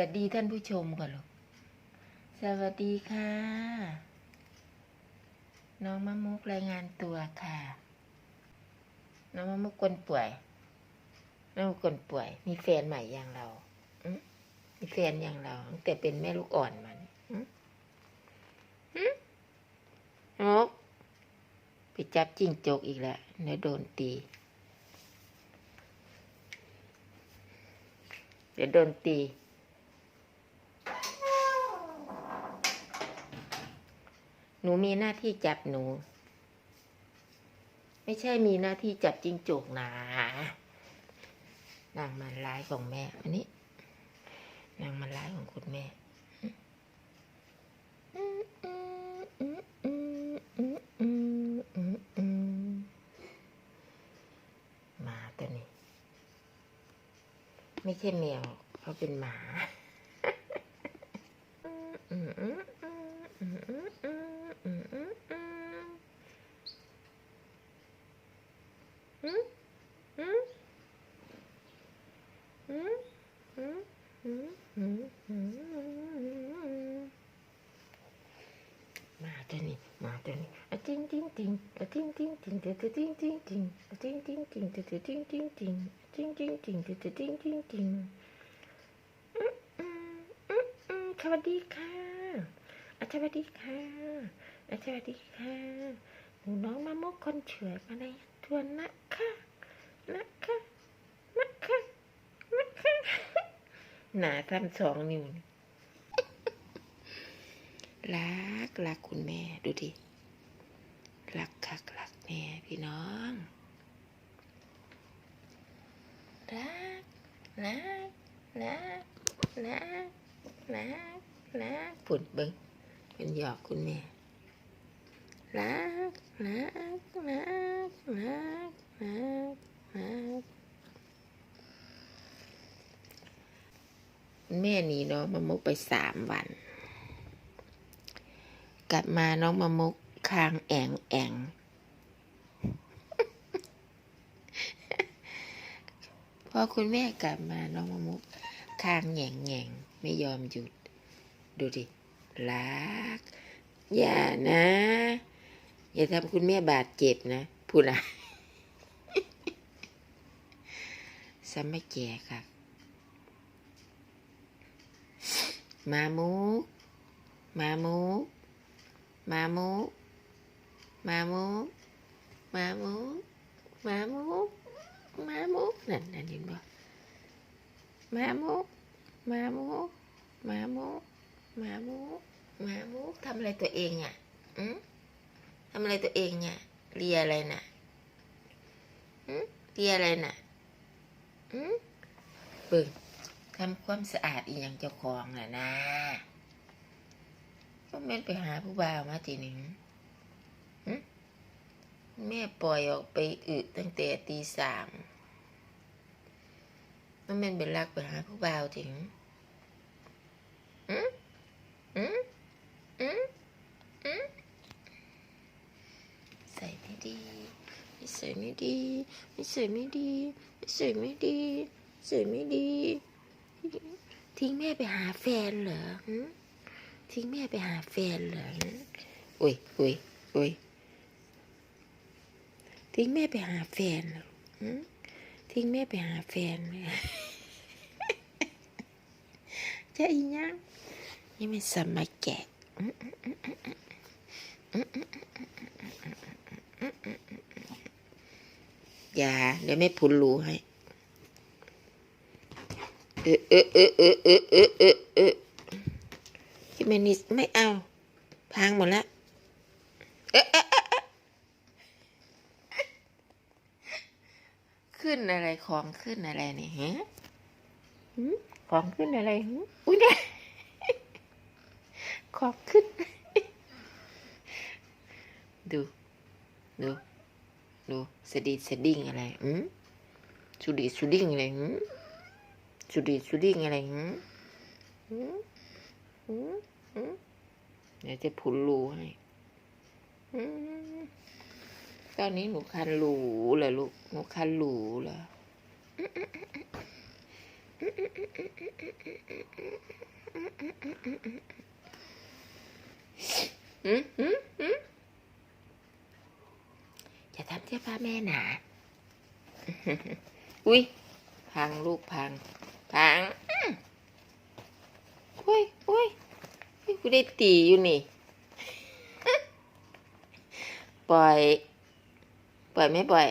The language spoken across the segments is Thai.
วัสดีท่านผู้ชมก่อนลูก สวัสดีค่ะ น้องมะมุกรายงานตัวค่ะ น้องมะมุกคนป่วย น้องมะมุกคนป่วย มีแฟนใหม่อย่างเราอมีแฟนอย่างเราตั้งแต่เป็นแม่ลูกอ่อนมันมอืมนกไปจับจิ้งจกอีกแล้วเดี๋ยวโดนตี เดี๋ยวโดนตี นูมีหน้าที่จับหนู ไม่ใช่มีหน้าที่จับจิงจกนะนางมันร้ายของแม่ อันนี้นางมันร้ายของคุณแม่มาตัวนี้ ไม่ใช่แมวเขาเป็นหมา มอืมอืมอืมอืมมาเดี๋ยวนี้มาเดี๋ยวนี้อะติ้งติ้งติ้งอะติ้งติ้งติ้งเดี๋ยวติ้งติ้งติ้งอะติ้งติ้งติ้งเดี๋ยวติ้งติ้งติ้งติ้งติ้งติ้งเดี๋ยวติ้งติ้งติ้งอืมอืมอืมอืมสวัสดีค่ะอะสวัสดีค่ะอะสวัสดีค่ะหนูน้องมามุกคนเฉื่อยมาในทวนนะคะ นะคะนะคะนะคะหนาทำสองนิ้วรักรักคุณแม่ดูดิรักคักรักแม่พี่น้องรักรักรักรักรักรักปุ่นเบิ้งเป็นหยอกคุณแม่รักรักรักรักรักรัก แม่หนีเนาะมามุกไปสามวัน กลับมาน้องมามุกคางแองแองพอคุณแม่กลับมาน้องมามุกคางแหง่งแหง่งไม่ยอมหยุด ดูดิรัก อย่านะ อย่าทำคุณแม่บาดเจ็บนะพูดนะ ซ้ำไม่แก่ค่ะ มามุก มามุก มามุก มามุก มามุก มามุก มามุกนั่นนั่นเห็นบ่มามุก มามุก มามุก มามุก มามุกทำอะไรตัวเองอะอืมทำอะไรตัวเองอะเลียอะไรน่ะอืมเลียอะไรน่ะอืม เบิ่งทำความสะอาดอีกอย่างเจ้าของน่ะนะก็แม่นไปหาผู้บ่าวมาทีหนึ่งแม่ปล่อยออกไปอึตั้งแต่ตีสามมันแม่นเป็นรักไปหาผู้บ่าวถึงอืมอืมอืมอืมใส่ดี นิสัยไม่ดีนิสัยไม่ดีนิสัยไม่ดีนิสัยไม่ดี ทิ้งแม่ไปหาแฟนเหรอทิ้งแม่ไปหาแฟนเหรออุ้ยอุ้ยอุ้ยทิ้งแม่ไปหาแฟนเหรอทิ้งแม่ไปหาแฟนเลยจะอีหยังนี่มันสมัยแกะ อย่าเดี๋ยวแม่พุนรู้ให้ เออเออเออเออเออเออเออเออที่เมนิสไม่เอา พังหมดแล้วเอ๊ะเอ๊ะเออขึ้นอะไรของขึ้นอะไรเนี่ยฮะของขึ้นอะไรอุ้ยเนี่ยของขึ้น ดู ดู ดูสดีสดิ้งอะไรอืมสุดีสุดิ้งอะไรหืมสุดีสุดิ้งอะไรหืมหืมอืมอืมเดี๋ยวจะพุนรูให้อืมตอนนี้หนูคันรูเหรอลูกหนูคันรูเหรออืมอืมอืม อืมหืมหืมหืมอย่าทำเสื้อผ้าแม่หนา อุ้ยพังลูกพัง พังอุ้ยอุ้ยกูได้ตีอยู่นี่ ปล่อย ปล่อยไม่ปล่อย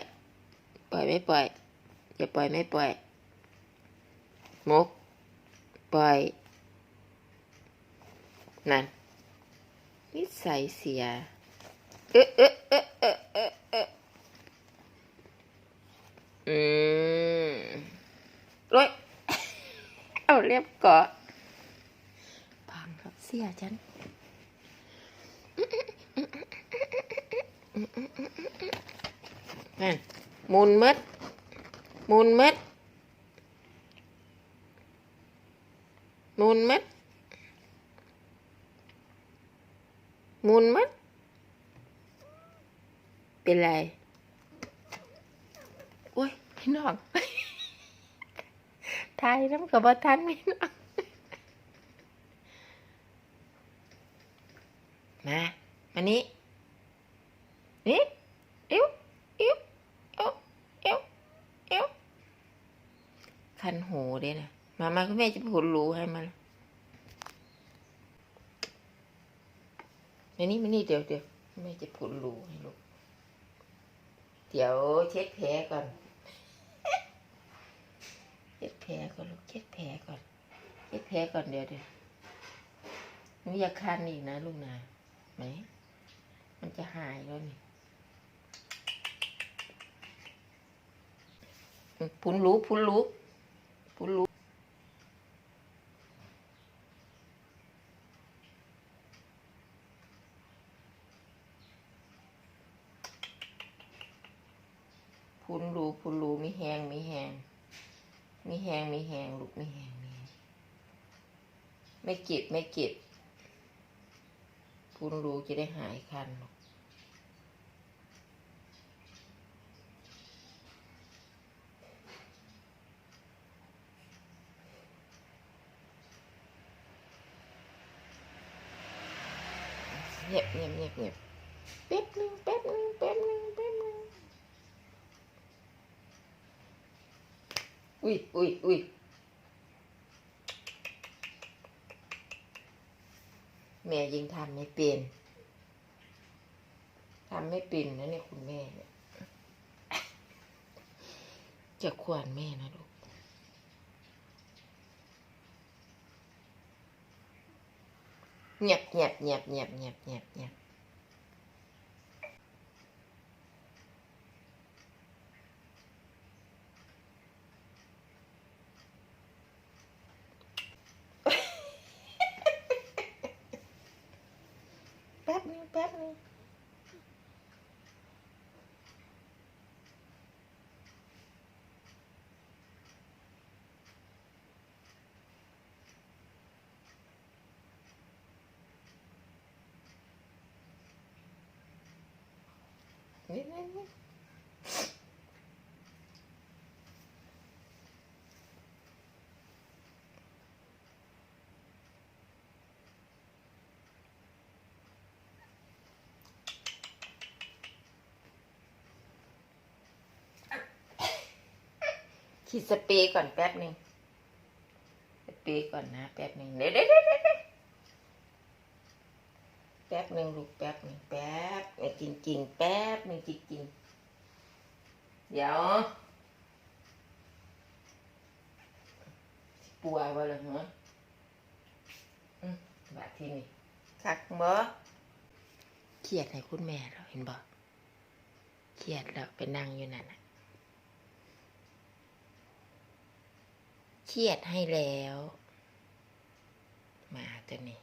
ปล่อยไม่ปล่อย อย่าปล่อยไม่ปล่อย มุก ปล่อย นั่นนิสัยเสีย เอ๊ะเอ๊ะเอ๊ะเอ๊ะเอ๊ะ อ๊ะอืมโอ้ยเอาเรียบเกาะพังครับเสียฉันนั่นหมุนมัดหมุนมัดหมุนมัดหมุนมัดเป็นไรโอ้ย พี่น้องทายน้ำกับว่าทันพี่น้องมามานี่นี่อิ๊วอิ๊วอิ๊วอิ๊วอิ๊วคันหูเด้นะมามาคุณแม่จะพูดรู้ให้มันมานี่มานี่เดี๋ยวเดี๋ยวแม่จะพูดรู้ให้ลูกเดี๋ยวเช็ดแผลก่อน ช็ดแผลก่อนลูกเช็ดแผลก่อนเช็ดแผลก่อนเดี๋ยวเดี๋ยวหนูอย่าคันอีกนะลูกนะไหมมันจะหายแล้วนี่พุนรู้พุนรู้พุนรู้พุนรู้พุนรู้มีแหงมีแหง มีแหงมีแหงลูกมีแหงมีไม่เก็บไม่เก็บพุนรู้จะได้หายคันลูกเงียบเงียบเงียบเงียบแป๊บนึงแป๊บนึงแป๊บนึงแป๊บนึง อุ้ยอุ้ยอุ้ยแม่ยิงทำไม่เป็นทำไม่เป็นนะเนี่ยคุณแม่เนี่ยจะควรแม่นะลูกเงียบเงียบเงียบเงียบเงียบเงียบเงียบแป๊บนึงแป๊บนึง นี่นี่นี่ขีดสเปรย์ก่อนแป๊บหนึ่งสเปรย์ก่อนนะ แป๊บหนึ่งเดี๋ยวเดี๋ยวเดี๋ยวเดี๋ยว แป๊บหนึ่งลูกแป๊บหนึ่งแป๊บเอ้จริงจริงแป๊บหนึ่งจริงจริงเดี๋ยวปัวไว้เลยเหรอมบาดที่นี่คักบ่เครียดให้คุณแม่เราเห็นบ่เครียดแล้วไปนั่งอยู่นั่นนะเครียดให้แล้ว มาตัวนี้